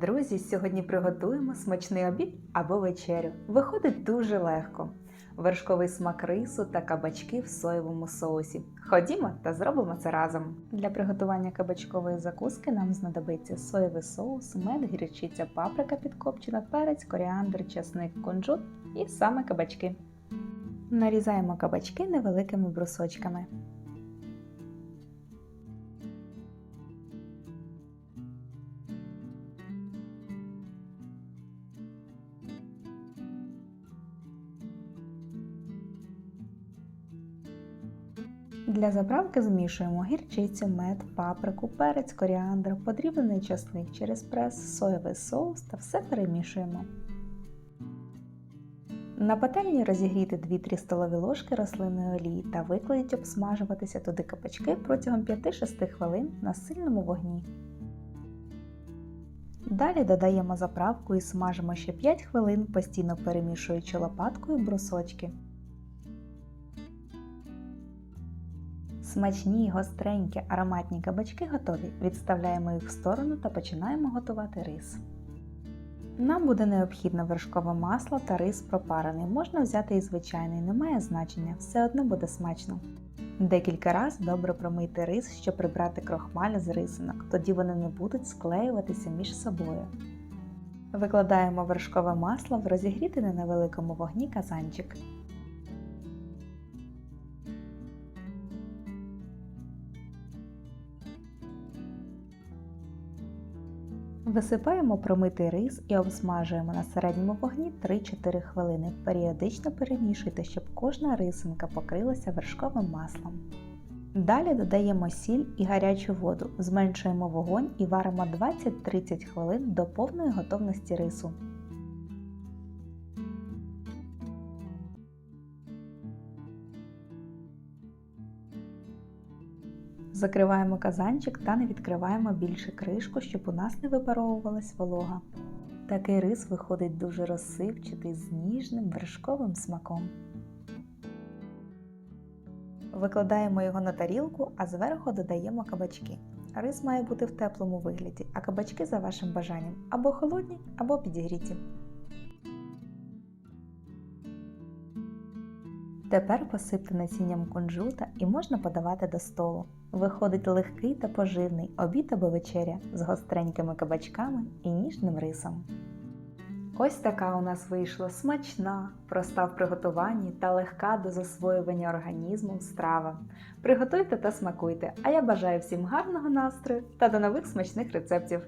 Друзі, сьогодні приготуємо смачний обід або вечерю. Виходить дуже легко. Вершковий смак рису та кабачки в соєвому соусі. Ходімо та зробимо це разом. Для приготування кабачкової закуски нам знадобиться соєвий соус, мед, гірчиця, паприка підкопчена, перець, коріандр, чесник, кунжут і саме кабачки. Нарізаємо кабачки невеликими брусочками. Для заправки змішуємо гірчицю, мед, паприку, перець, коріандр, подрібнений часник через прес, соєвий соус та все перемішуємо. На пательні розігріти 2-3 столові ложки рослинної олії та викладіть обсмажуватися туди капачки протягом 5-6 хвилин на сильному вогні. Далі додаємо заправку і смажимо ще 5 хвилин, постійно перемішуючи лопаткою брусочки. Смачні, гостренькі, ароматні кабачки готові. Відставляємо їх в сторону та починаємо готувати рис. Нам буде необхідно вершкове масло та рис пропарений. Можна взяти і звичайний, немає значення, все одно буде смачно. Декілька разів добре промийте рис, щоб прибрати крохмаль з рисинок, тоді вони не будуть склеюватися між собою. Викладаємо вершкове масло в розігрітий на невеликому вогні казанчик. Висипаємо промитий рис і обсмажуємо на середньому вогні 3-4 хвилини. Періодично перемішуйте, щоб кожна рисинка покрилася вершковим маслом. Далі додаємо сіль і гарячу воду, зменшуємо вогонь і варимо 20-30 хвилин до повної готовності рису. Закриваємо казанчик та не відкриваємо більше кришку, щоб у нас не випаровувалась волога. Такий рис виходить дуже розсипчатий з ніжним вершковим смаком. Викладаємо його на тарілку, а зверху додаємо кабачки. Рис має бути в теплому вигляді, а кабачки за вашим бажанням або холодні, або підігріті. Тепер посипте насінням кунжута і можна подавати до столу. Виходить легкий та поживний обід або вечеря з гостренькими кабачками і ніжним рисом. Ось така у нас вийшла смачна, проста в приготуванні та легка до засвоювання організмом страва. Приготуйте та смакуйте, а я бажаю всім гарного настрою та до нових смачних рецептів!